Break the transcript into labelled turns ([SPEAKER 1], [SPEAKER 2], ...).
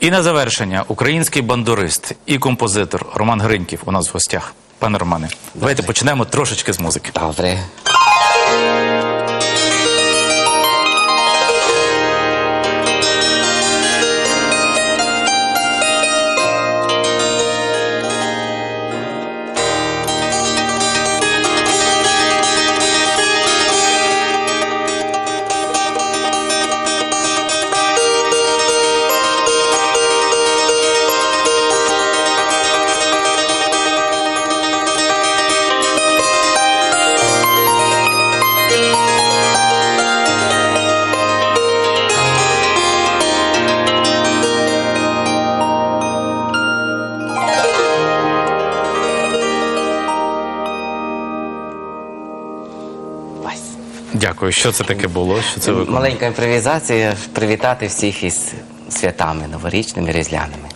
[SPEAKER 1] І на завершення український бандурист і композитор Роман Гриньків у нас в гостях. Пане Романе, давайте почнемо трошечки з музики.
[SPEAKER 2] Добре. Ось.
[SPEAKER 1] Дякую. Що це таке було? Що це ви
[SPEAKER 2] Маленька імпровізація. Привітати всіх із святами новорічними, різдвяними.